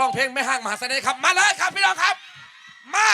ร้องเพลงไม่ห่างมหาเสน่ห์ครับ มาเลยครับพี่น้องครับ มา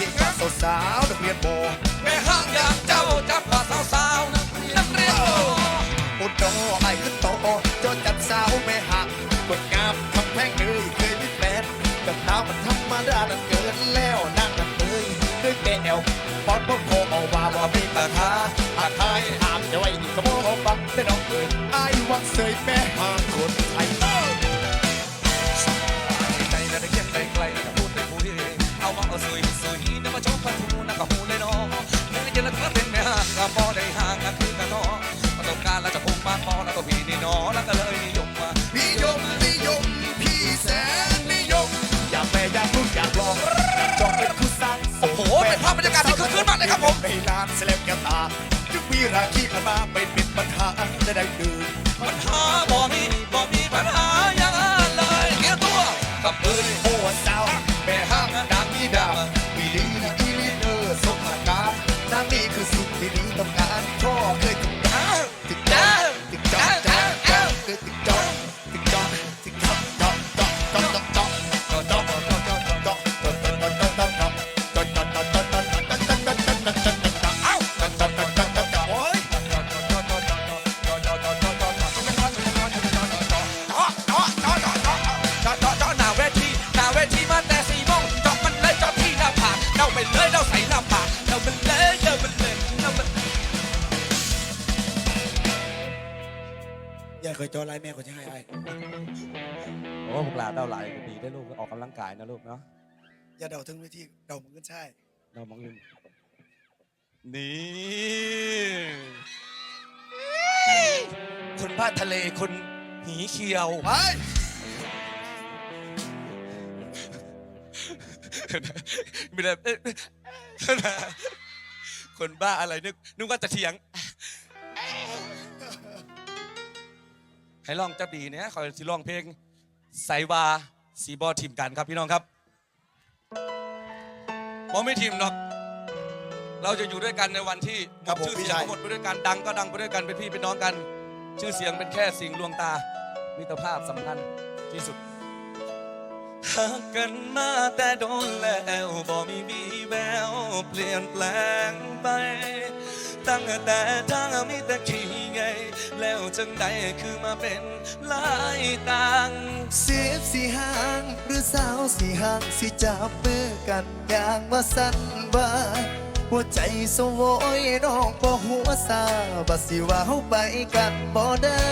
หาเส ในร้านเซเลบแก้วตาทุกวีราคีผ่านมาไป็นเป็นปัญหาจะได้ดื่มปัญหาบ่มีบ่มี อย่าเคยจอไรแม่ก็จะให้ไอ้โอ้พวกหลานเดาหลายดีได้ลูกออกกำลังกายนะลูกเนาะอย่าเดาถึงวิธีเดามึงก็ใช่ เรามองยืนนี่คนบ้านทะเลคนหีเขียวไปไม่ได้เอ๊ะคนบ้าอะไรนึกนึกว่าจะเถียง ให้ลองจับดีเนี่ยขอสิลองเพลงใส่วาสีบอทีมกันครับพี่น้องครับบอไม่ทีมหรอก เราจะอยู่ด้วยกันในวันที่หมดชื่อเสียงก็หมดไปด้วยกันดังก็ดังไปด้วยกันเป็นพี่เป็นน้องกัน ชื่อเสียงเป็นแค่สิ่งลวงตามิตรภาพสำคัญที่สุดหักกันมาแต่โดนแล้วบ่มีวีแววเปลี่ยนแปลงไป ตั้งแต่ทางมีแต่ขี้ไง แล้วจังใดคือมาเป็นลายต่างเสียบสีหางหรือสาวสีหางสิจับมือกันอย่างว่าสั้นว่าหัวใจสวยน้องบ่หัวซาบัสิว่าเฮาไปกันบ่ได้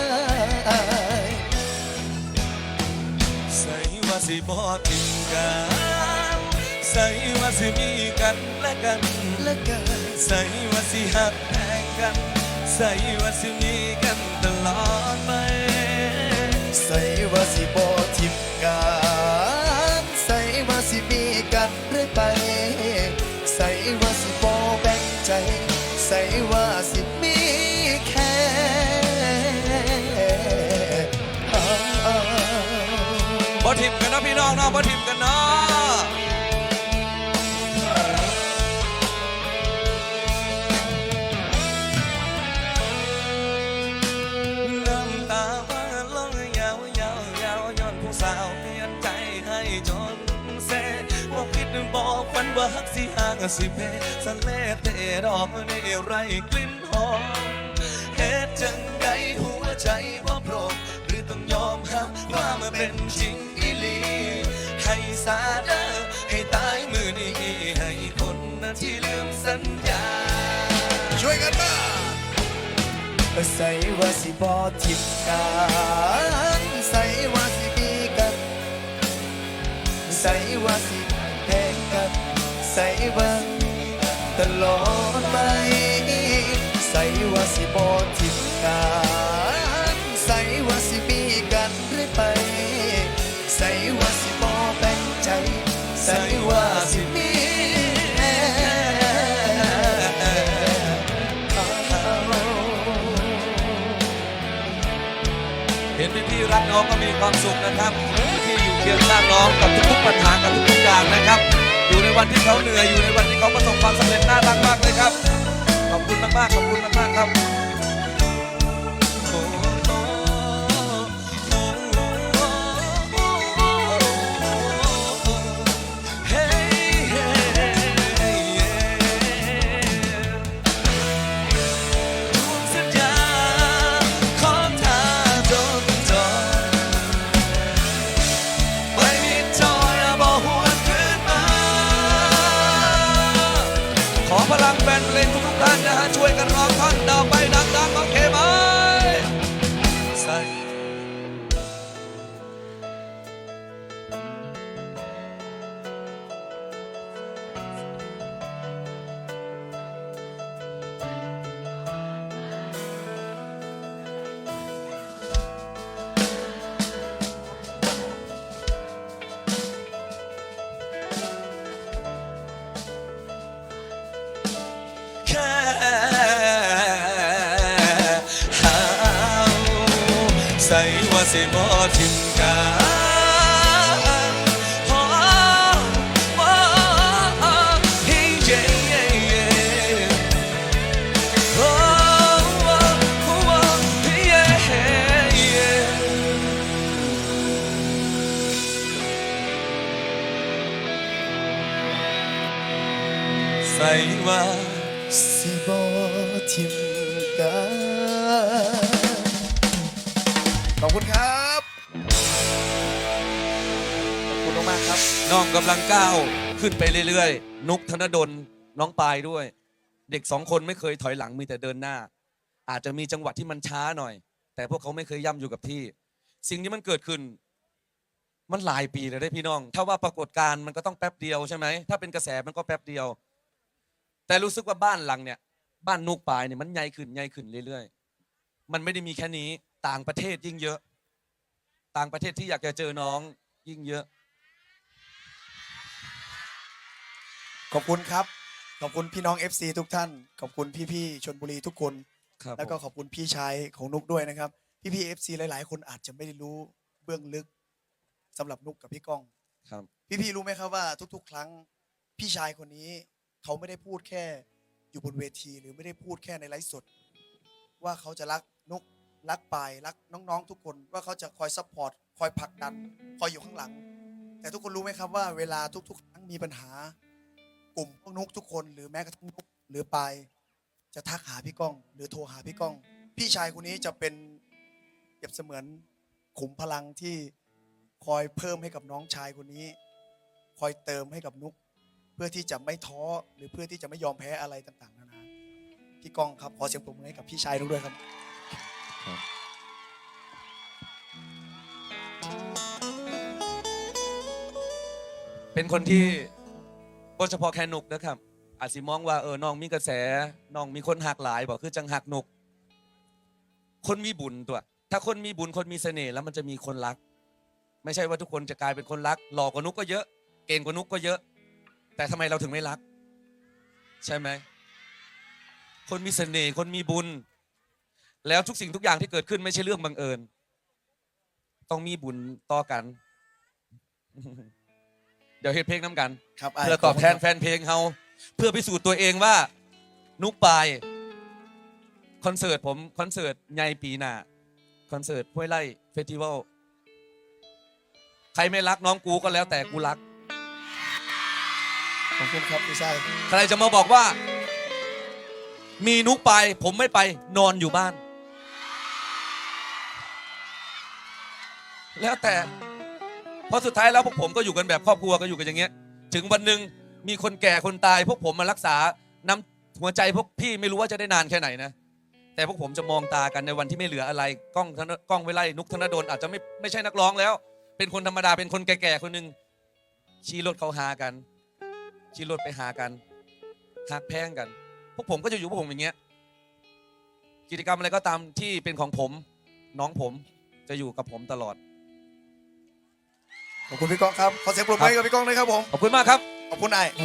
ใส่ว่าสิบอติมกันใส่ว่าสิมีกันและกันและกัน ใส่ว่าสิหักแพงกัน ใส่ว่าสิมีกันตลอดไป ใส่ว่าสิบ่ทิมกันใส่ว่าสิมีกันเรื่อยไป ใส่ว่าสิบ่แบ่งใจ ใส่ว่าสิมีแค่บ่ทิมกันนะพี่น้องนะบ่ทิมกันนะ อกฝันว่าฮักสิห่างสิเพสะเลเตะดอกในไรกลิ่นหอมเฮ็ดจังไดหัวใจว่าโปรดหรือต้องยอมรับว่ามันเป็นจริงอีหลีให้สาเดอให้ตายมือนี้ให้คนนั้นที่ลืมสัญญา ช่วยกันมาใส่ว่าสิบอทิมกันใส่ว่าสิมีกันใส่ว่าสิ ใส่ว่าตลอดไปใส่ว่าสิบอทิมกันใส่ว่าสิมีกันเรื่อยไป ใส่ว่าสิบอแบ่งใจ ใส่ว่าสิมีเห็นพี่ๆรักน้องก็มีความสุขนะครับที่อยู่เคียงข้างน้องกับทุกๆปัญหากับทุกๆอย่างนะครับ อยู่ในวันที่เขาเหนื่อยอยู่ในวันที่เขาประสบความสำเร็จน่ารักมากเลยครับ ขอบคุณมากๆขอบคุณมากๆครับ ใส่ว่าสิบ่ทิ้งกันโอ้โอ้เฮ้เย้เย้เย้โอ้โอ้โอ้เฮ้เย้เย้ใส่ว่า สิบอทิมกัน ขอบคุณครับขอบคุณมากๆครับ น้องกำลังก้าวขึ้นไปเรื่อยๆ นุกธนดลน้องปายด้วย เด็กสองคนไม่เคยถอยหลังมีแต่เดินหน้า อาจจะมีจังหวะที่มันช้าหน่อย แต่พวกเขาไม่เคยย่ำอยู่กับที่ สิ่งที่มันเกิดขึ้น มันหลายปีเลยได้พี่น้อง ถ้าว่าปรากฏการณ์มันก็ต้องแป๊บเดียวใช่ไหมถ้าเป็นกระแสมันก็แป๊บเดียว แต่รู้สึกว่าบ้านหลังเนี่ย บ้านนุกปายเนี่ยมันใหญ่ขึ้นใหญ่ขึ้นเรื่อยๆ มันไม่ได้มีแค่นี้ ต่างประเทศยิ่งเยอะ ต่างประเทศที่อยากจะเจอน้องยิ่งเยอะ ขอบคุณครับ ขอบคุณพี่น้อง FC ทุกท่าน ขอบคุณพี่ๆชนบุรีทุกคน ครับแล้วก็ผมขอบคุณพี่ชายของนุกด้วยนะครับ พี่ๆ FC หลาย ๆ คนอาจจะไม่ได้รู้เบื้องลึกสำหรับนุกกับพี่ก้อง ครับ พี่ๆ รู้ไหมครับว่าทุก ๆ ครั้งพี่ชายคนนี้ เขาไม่ได้พูดแค่อยู่บนเวที หรือไม่ได้พูดแค่ในไลฟ์สด ว่าเขาจะรักนุก รักปายรักน้องๆ ทุกคนว่าเขาจะคอยซัพพอร์ตคอยผลักดัน คอยอยู่ข้างหลัง แต่ทุกคนรู้ไหมครับว่าเวลาทุกๆครั้งมีปัญหา กลุ่มพวกนุกทุกคนหรือแม้กระทั่งนุกหรือปายจะทักหาพี่ก้อง หรือโทรหาพี่ก้อง พี่ชายคนนี้จะเป็นเปรียบเสมือนขุมพลังที่คอยเพิ่มให้กับน้องชายคนนี้ คอยเติมให้กับนุก เพื่อที่จะไม่ท้อหรือเพื่อที่จะไม่ยอมแพ้อะไรต่างๆนานาพี่ก้องครับขอเสียงปรบมือให้กับพี่ชายนุกด้วยครับ เป็นคนที่บ่เฉพาะแค่นุกนะครับ อาจสิมองว่าเออน้องมีกระแสน้องมีคนหักหลายบอกคือจังหักนุก คนมีบุญตัว ถ้าคนมีบุญคนมีเสน่ห์แล้วมันจะมีคนรัก ไม่ใช่ว่าทุกคนจะกลายเป็นคนรัก หล่อกว่านุกก็เยอะ เก่งกว่านุกก็เยอะ แต่ทำไมเราถึงไม่รัก ใช่ไหมคนมีเสน่ห์คนมีบุญ แล้วทุกสิ่งทุกอย่างที่เกิดขึ้นไม่ใช่เรื่องบังเอิญ ต้องมีบุญต่อกัน เดี๋ยวเฮ็ดเพลงน้ำกัน ครับเพื่อตอบแทนแฟนเพลงเฮาเพื่อพิสูจน์ตัวเองว่า นุกปายคอนเสิร์ตผมคอนเสิร์ตใหญ่ปีหน้าคอนเสิร์ตห้วยไร่เฟสติวัลใครไม่รักน้องกูก็แล้วแต่กูรัก ขอบคุณครับพี่ชายใครจะมาบอกว่า มีนุกไป ผมไม่ไปนอนอยู่บ้าน แล้วแต่เพราะสุดท้ายแล้วพวกผมก็อยู่กันแบบครอบครัวก็อยู่กันอย่างเงี้ย ถึงวันหนึ่งมีคนแก่คนตาย พวกผมมารักษานำหัวใจพวกพี่ไม่รู้ว่าจะได้นานแค่ไหนนะแต่พวกผมจะมองตากันในวันที่ไม่เหลืออะไรกล้องธนกล้องไว้ไล่นุกธนดลอาจจะไม่ไม่ใช่นักร้องแล้ว เป็นคนธรรมดาเป็นคนแก่ๆคนหนึ่งชี้รถเขาหากัน ชี้รถไปหากันหักแพงกัน พวกผมก็จะอยู่พวกผมอย่างเงี้ยกิจกรรมอะไรก็ตามที่เป็นของผมน้องผมจะอยู่กับผมตลอด ขอบคุณพี่ก้องครับ ขอเสียงปรบมือให้กับพี่ก้องด้วยครับผม ขอบคุณมากครับ ขอบคุณไอ้ไป